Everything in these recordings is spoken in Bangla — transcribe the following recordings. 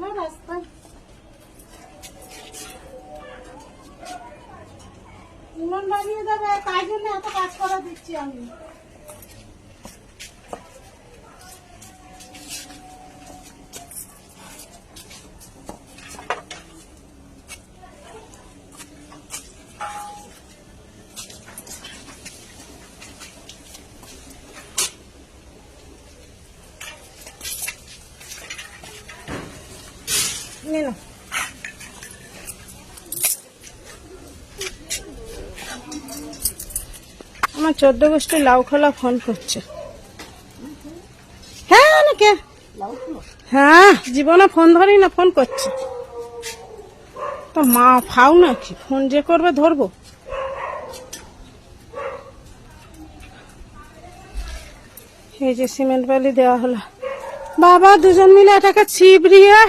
চলো রাস্তা। উনুন বাড়িয়ে দেবে তাই জন্য এত কাজ করা দিচ্ছি আমি নে নাও। আমার চোদ্দ গোষ্ঠী লাউ খোলা ফোন করছে। হ্যাঁ নাকি হ্যাঁ জীবনে ফোন ধরি না, ফোন করছে। তো মা, ফাও নাকি? ফোন যে করবে ধরবো। এই যে সিমেন্ট বালি দেওয়া হলো। বাবা, দুজন মিলে এটাকে ছিবড়িয়ে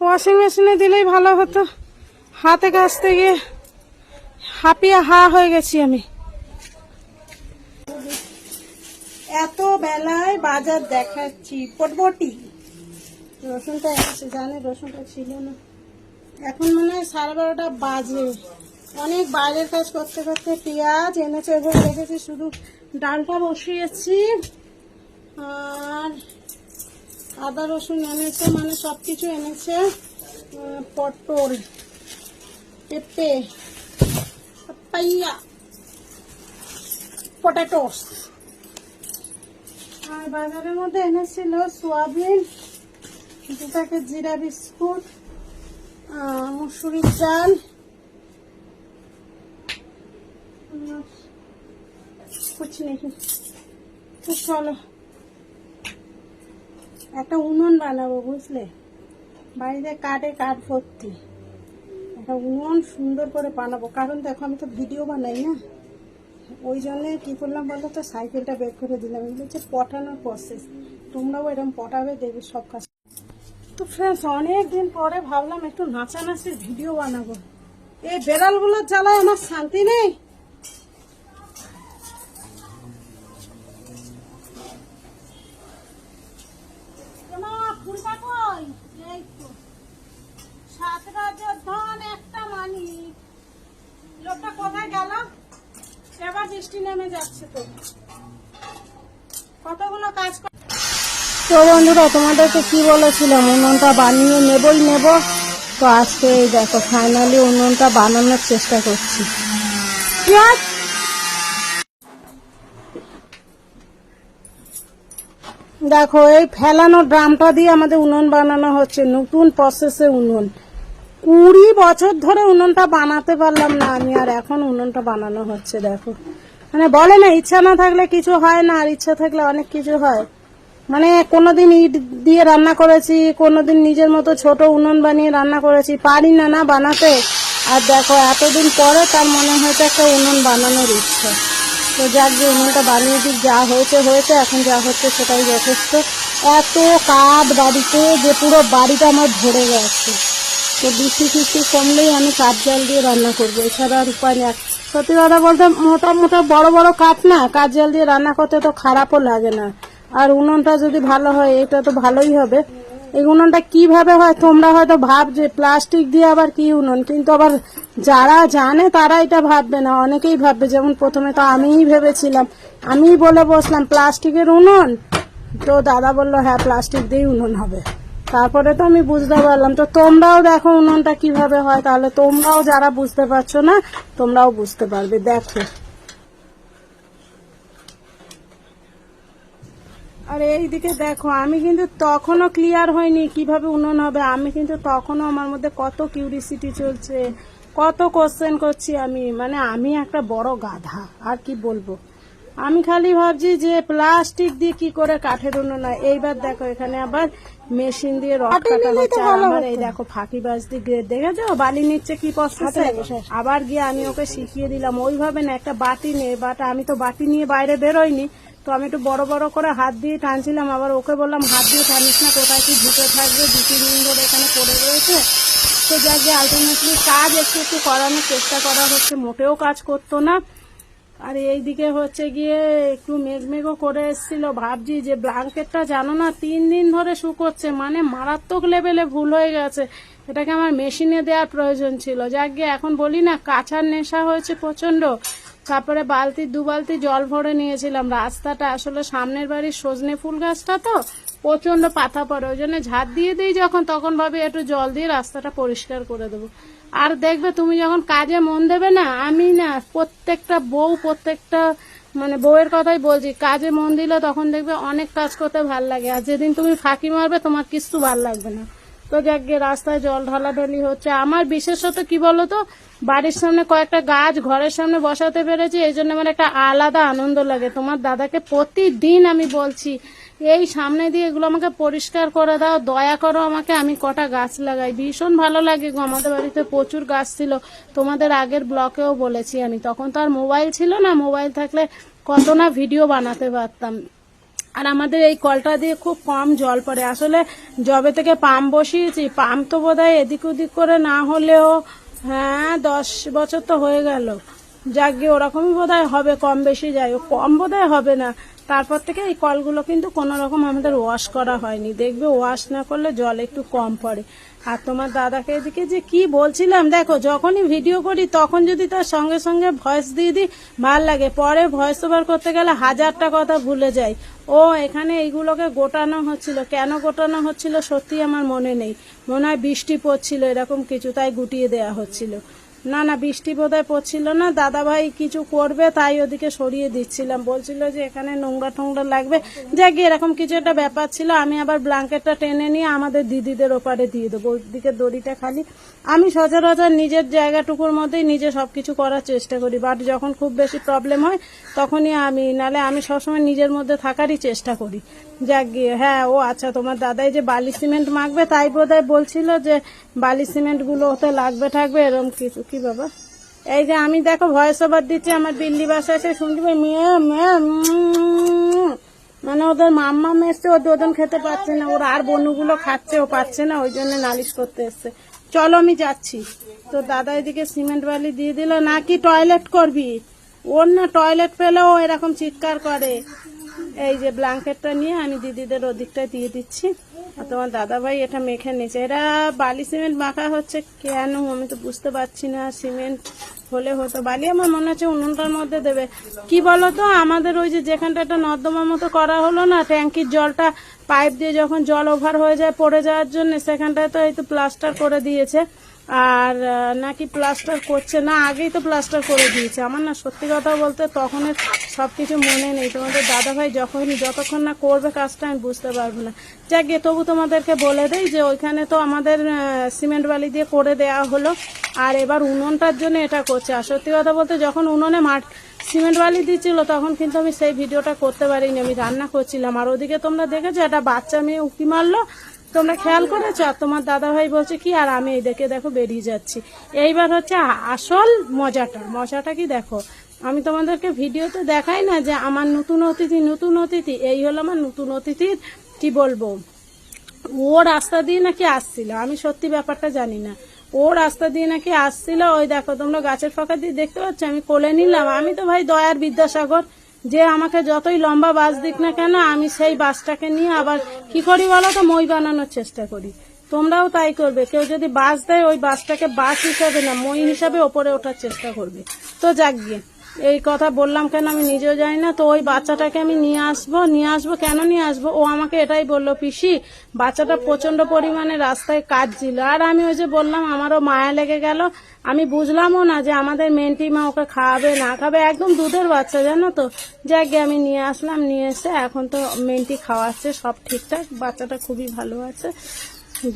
ওয়াশিং মেশিনে দিলেই ভালো হতো। হাতে কাচতে গিয়ে হাঁপিয়ে হা হয়ে গেছি আমি এত বেলায় বাজার দেখাচ্ছি পটবটি রসুনটা জানে রসুনটা ছিল না। এখন মনে হয় সাড়ে বারোটা বাজে। অনেক বাইরের কাজ করতে করতে পেঁয়াজ এনেছে এগুলো রেখেছি, শুধু ডালটা বসিয়েছি। আর আদা, রসুন এনেছে মানে সব কিছু এনেছে পটল, পেঁপে পাইয়া পটেটোস। আর বাজারের মধ্যে এনেছিল সোয়াবিন দু প্যাকেট জিরা বিস্কুট মুসুরির ডাল। আর কুছ নেই তো চলো। একটা উনুন বানাবো, বুঝলে? বাড়িতে কাঠে কাঠ ভর্তি। একটা উনুন সুন্দর করে বানাবো। কারণ দেখো, আমি তো ভিডিও বানাই না। ওই জন্যে কী করলাম বলো তো সাইকেলটা বের করে দিলাম। এগুলো হচ্ছে পটানোর প্রসেস তোমরাও এরকম পটাবে, দেখবে সব কাজ। তো ফ্রেন্ডস অনেক দিন পরে ভাবলাম একটু নাচানাচির ভিডিও বানাবো। এই বেড়ালগুলোর জ্বালায় আমার শান্তি নেই মা, ফুলটা কই? এই তো। সাত রাজার ধন একটা মানিক লোকটা কোথায় গেল এবার বৃষ্টি নেমে তো। তো বন্ধুরা, তোমাদেরকে কি বলেছিলাম? উনুনটা বানিয়ে নেবই নেব। তো আজকে এই দেখো ফাইনালি উনুনটা বানানোর চেষ্টা করছি। দেখো, এই ফেলানো ড্রামটা দিয়ে আমাদের উনুন বানানো হচ্ছে, নতুন প্রসেসে উনুন। কুড়ি বছর ধরে উনুনটা বানাতে পারলাম না আমি, আর এখন উনুনটা বানানো হচ্ছে, দেখো। মানে বলে না, ইচ্ছা না থাকলে কিছু হয় না, আর ইচ্ছা থাকলে অনেক কিছু হয়। মানে কোনোদিন ইট দিয়ে রান্না করেছি, কোনোদিন নিজের মতো ছোট উনুন বানিয়ে রান্না করেছি, পারি না না বানাতে। আর দেখো, এতদিন পরে তার মনে হয়েছে একটা উনুন বানানোর ইচ্ছা। তো যাক যে উনুনটা বানিয়ে দিক, যা হয়েছে হয়েছে, এখন যা হচ্ছে সেটাই যথেষ্ট। এত কাঠ বাড়িতে যে পুরো বাড়িটা আমার ভরে গেছে। তো বৃষ্টি ফিষ্টি কমলেই আমি কাঠ জল দিয়ে রান্না করব, এছাড়া আর উপায় নেই। সত্যি কথা বলতে মোটা মোটা বড় বড় কাঠ না, কাঠ জল দিয়ে রান্না করতে তো খারাপও লাগে না। আর উনুনটা যদি ভালো হয়, এটা তো ভালোই হবে। এই উনুনটা কীভাবে হয়, তোমরা হয়তো ভাবছে, প্লাস্টিক দিয়ে আবার কি উনুন? কিন্তু আবার যারা জানে, তারা এটা ভাববে না। অনেকেই ভাববে, যেমন প্রথমে তো আমিই ভেবেছিলাম। আমিই বলে বসলাম, প্লাস্টিকের উনুন? তো দাদা বলল হ্যাঁ প্লাস্টিক দিয়েই উনুন হবে। তারপরে তো আমি বুঝতে পারলাম। তো তোমরাও দেখো উনুনটা কীভাবে হয়, তাহলে তোমরাও যারা বুঝতে পারছ না, তোমরাও বুঝতে পারবে। দেখো। আর এইদিকে দেখো, আমি কিন্তু তখনও ক্লিয়ার হয়নি কীভাবে উন্নয়ন হবে। আমি কিন্তু তখনও আমার মধ্যে কত কিউরিসিটি চলছে, কত কোশ্চেন করছি আমি। মানে আমি একটা বড় গাধা, আর কি বলব? আমি খালি ভাবছি যে প্লাস্টিক দিয়ে কি করে কাঠের উন্নয়ন এইবার দেখো এখানে আবার মেশিন দিয়ে রড কাটা হচ্ছে। আমার এই দেখো ফাঁকি বাজ দিয়ে দেখেছ? বালি নিচ্ছে কি পছন্দ আবার গিয়ে আমি ওকে শিখিয়ে দিলাম। ওইভাবে না একটা বাটি নিয়ে বাটা আমি তো বাটি নিয়ে বাইরে বেরোইনি তো আমি একটু বড় বড় করে হাত দিয়ে টানছিলাম। আবার ওকে বললাম হাত দিয়ে টানিস না কোথায় কি ঢুকে থাকবে? দু তিন দিন ধরে এখানে পড়ে রয়েছে। তো যাক যে আলটিমেটলি কাজ একটু একটু করানোর চেষ্টা করা হচ্ছে। মোটেও কাজ করতো না। আর এইদিকে হচ্ছে গিয়ে একটু মেঘমেঘও করে এসেছিল। ভাবছি যে ব্ল্যাঙ্কেটটা জানো না, তিন দিন ধরে শুকোচ্ছে মানে মারাত্মক লেভেলে ভুল হয়ে গেছে। এটাকে আমার মেশিনে দেওয়ার প্রয়োজন ছিল। যাক গিয়ে এখন বলি না, কাঁচার নেশা হয়েছে প্রচণ্ড তারপরে বালতি, দু বালতি জল ভরে নিয়েছিলাম। রাস্তাটা আসলে সামনের বাড়ির সজনে ফুল গাছটা তো প্রচণ্ড পাতা পড়ে। ওই জন্য ঝাড় দিয়ে দিই যখন, তখন ভাবি একটু জল দিয়ে রাস্তাটা পরিষ্কার করে দেবো। আর দেখবে তুমি যখন কাজে মন দেবে না, আমি না প্রত্যেকটা বউ, প্রত্যেকটা মানে বউয়ের কথাই বলছি, কাজে মন দিলে তখন দেখবে অনেক কাজ করতে ভালো লাগে। আর যেদিন তুমি ফাঁকি মারবে, তোমার কিছু ভালো লাগবে না। তো যাক রাস্তায় জল ঢালাঢালি হচ্ছে, আমার বিশেষত কি বলতো, বাড়ির সামনে কয়েকটা গাছ ঘরের সামনে বসাতে পেরেছি, এই জন্য আমার একটা আলাদা আনন্দ লাগে। তোমার দাদাকে প্রতিদিন আমি বলছি এই সামনে দিয়ে এগুলো আমাকে পরিষ্কার করে দাও, দয়া করো আমাকে, আমি কটা গাছ লাগাই। ভীষণ ভালো লাগে গো, আমাদের বাড়িতে প্রচুর গাছ ছিল। তোমাদের আগের ব্লকেও বলেছি আমি, তখন তো আর মোবাইল ছিল না, মোবাইল থাকলে কত না ভিডিও বানাতে পারতাম। আর আমাদের এই কলটা দিয়ে খুব কম জল পড়ে। আসলে জবে থেকে পাম্প বসিয়েছি পাম্প তো বোধহয় এদিক ওদিক করে না হলেও হ্যাঁ দশ বছর তো হয়ে গেল। গিয়ে ওরকমই বোধহয় হবে, কম বেশি যাই কম বোধহয় হবে না। তারপর থেকে এই কলগুলো কিন্তু কোনো রকম আমাদের ওয়াশ করা হয়নি। দেখবে ওয়াশ না করলে জল একটু কম পড়ে। আর তোমার দাদাকে এদিকে যে কি বলছিলাম, দেখো যখনই ভিডিও করি, তখন যদি তার সঙ্গে সঙ্গে ভয়েস দিয়ে দিই, ভালো লাগে। পরে ভয়েস ওভার করতে গেলে হাজারটা কথা ভুলে যাই। ও, এখানে এইগুলোকে গোটানো হচ্ছিল। কেন গোটানো হচ্ছিল সত্যি আমার মনে নেই। মনে হয় বৃষ্টি পড়ছিল, এরকম কিছু তাই গুটিয়ে দেয়া হচ্ছিল। না না, বৃষ্টি বোধহয় পড়ছিল না। দাদা ভাই কিছু করবে, তাই ওদিকে সরিয়ে দিচ্ছিলাম। বলছিল যে এখানে নোংরা টোংরা লাগবে। যাক এরকম কিছু একটা ব্যাপার ছিল। আমি আবার ব্ল্যাঙ্কেটটা টেনে নিয়ে আমাদের দিদিদের ওপারে দিয়ে দেবো। ওদিকে দড়িটা খালি। আমি সচরাচর নিজের জায়গাটুকুর মধ্যেই নিজে সব কিছু করার চেষ্টা করি। বাট যখন খুব বেশি প্রবলেম হয়, তখনই আমি, নালে আমি সবসময় নিজের মধ্যে থাকারই চেষ্টা করি। যাক, গিয়ে হ্যাঁ ও আচ্ছা তোমার দাদাই যে বালি সিমেন্ট মাখবে, তাই বোধহয় বলছিল যে বালি সিমেন্টগুলো ওতে লাগবে, থাকবে এরকম কিছু কি বাবা? এই যে আমি দেখো ভয়েস ওভার দিচ্ছি, আমার বিল্লি বাসা এসে পাই মেয়ে মানে ওদের মাম্মা এসছে, ও দুজন খেতে পাচ্ছে না, ওর আর বনুগুলো খাচ্ছে, ও পাচ্ছে না, ওই জন্য নালিশ করতে এসছে। চলো আমি যাচ্ছি। তো দাদা এদিকে সিমেন্ট বালি দিয়ে দিল, নাকি টয়লেট করবি? ওর না টয়লেট পেলেও এরকম চিৎকার করে। এই যে ব্ল্যাঙ্কেটটা নিয়ে আমি দিদিদের ওদিকটা দিয়ে দিচ্ছি। আর তোমার দাদা ভাই এটা মেখে নিয়েছে। এরা বালি সিমেন্ট মাখা হচ্ছে, কেন আমি তো বুঝতে পারছি না, সিমেন্ট হলে হতো। বালি আমার মনে হচ্ছে উনুনটার মধ্যে দেবে। কি তো আমাদের ওই যে যেখানটা একটা নর্দমার মতো করা হলো না, ট্যাঙ্কির জলটা পাইপ দিয়ে যখন জল ওভার হয়ে যায় পড়ে যাওয়ার জন্য, সেখানটায় তো এই তো প্লাস্টার করে দিয়েছে। আর নাকি প্লাস্টার করছে? না, আগেই তো প্লাস্টার করে দিয়েছে। আমার না সত্যি কথা বলতে তখন সবকিছু মনে নেই। তোমাদের দাদা ভাই যখন যতক্ষণ না করবে কাজটা আমি বুঝতে পারব না। যাক তবু তোমাদেরকে বলে দেই যে ওইখানে তো আমাদের সিমেন্ট বালি দিয়ে করে দেওয়া হলো। আর এবার উনুনটার জন্য এটা করছে। আর সত্যি কথা বলতে যখন উনুনে মাঠ সিমেন্ট বালি দিচ্ছিল, তখন কিন্তু আমি সেই ভিডিওটা করতে পারিনি। আমি রান্না করছিলাম। আর ওদিকে তোমরা দেখেছ, একটা বাচ্চা মেয়ে উঁকি মারলো। তোমরা খেয়াল করেছ? আর তোমার দাদা ভাই বলছে, কি আর আমি এই দেখে দেখো বেরিয়ে যাচ্ছি? এইবার হচ্ছে আসল মজাটা মজাটা কি দেখো? আমি তোমাদেরকে ভিডিওতে দেখাই না যে আমার নতুন অতিথি নতুন অতিথি, এই হলো আমার নতুন অতিথির কি বলব? ও রাস্তা দিয়ে নাকি আসছিল, আমি সত্যি ব্যাপারটা জানি না। ও রাস্তা দিয়ে নাকি আসছিল, ওই দেখো তোমরা গাছের ফাঁকা দিয়ে দেখতে পাচ্ছ, আমি কোলে নিলাম। আমি তো ভাই দয়ার বিদ্যাসাগর যে আমাকে যতই লম্বা বাস দিক না কেন, আমি সেই বাসটাকে নিয়ে আবার কি করি বলো তো? মই বানানোর চেষ্টা করি। তোমরাও তাই করবে। কেউ যদি বাস দেয়, ওই বাসটাকে বাস হিসাবে না, মই হিসাবে ওপরে ওঠার চেষ্টা করবে। তো যাক গিয়ে। এই কথা বললাম কেন আমি নিজেও জানি না। তো ওই বাচ্চাটাকে আমি নিয়ে আসব নিয়ে আসব, কেন নিয়ে আসব? ও আমাকে এটাই বলল, পিসি, বাচ্চাটা প্রচণ্ড পরিমাণে রাস্তায় কাঁদছিল। আর আমি ওই যে বললাম, আমারও মায়া লেগে গেল। আমি বুঝলামও না যে আমাদের মেন্টি মা ওকে খাওয়াবে, না খাবে একদম দুধের বাচ্চা, জানো তো? যাক আমি নিয়ে আসলাম, নিয়ে এসে এখন তো মেন্টি খাওয়াচ্ছে, সব ঠিকঠাক, বাচ্চাটা খুবই ভালো আছে।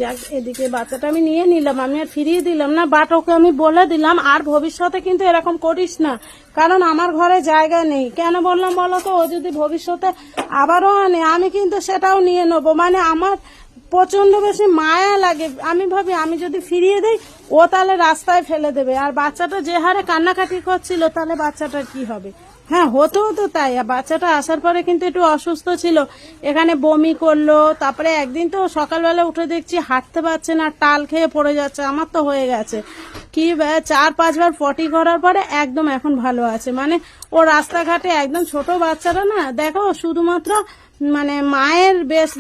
যাক, এদিকে বাচ্চাটা আমি নিয়ে নিলাম, আমি আর ফিরিয়ে দিলাম না বাট ওকে আমি বলে দিলাম, আর ভবিষ্যতে কিন্তু এরকম করিস না, কারণ আমার ঘরে জায়গা নেই। কেন বললাম বলো তো, ও যদি ভবিষ্যতে আবারও আনে, আমি কিন্তু সেটাও নিয়ে নেব। মানে আমার প্রচণ্ড বেশি মায়া লাগে। আমি ভাবি, আমি যদি ফিরিয়ে দেই ও তাহলে রাস্তায় ফেলে দেবে। আর বাচ্চাটা যে হারে কান্নাকাটি করছিল তাহলে বাচ্চাটার কি হবে? হ্যাঁ হতো হতো তাই। আর বাচ্চাটা আসার পরে কিন্তু একটু অসুস্থ ছিল। এখানে বমি করল তারপরে একদিন তো সকালবেলা উঠে দেখছি হাঁটতে পারছে না টাল খেয়ে পড়ে যাচ্ছে। আমার তো হয়ে গেছে। কি চার পাঁচবার পটি করার পরে একদম এখন ভালো আছে। মানে ও রাস্তাঘাটে একদম ছোট বাচ্চারা না দেখো শুধুমাত্র মানে মায়ের বেশ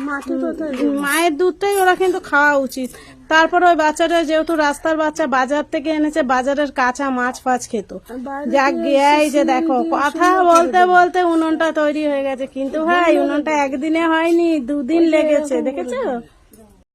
মায়ের দুধটাই ওরা কিন্তু খাওয়া উচিত। তারপর ওই বাচ্চাটা যেহেতু রাস্তার বাচ্চা বাজার থেকে এনেছে বাজারের কাঁচা মাছ ফাছ খেত। যাক গিয়াই এই যে দেখো কথা বলতে বলতে উনুনটা তৈরি হয়ে গেছে। কিন্তু ভাই উনুনটা একদিনে হয়নি দুদিন লেগেছে দেখেছ?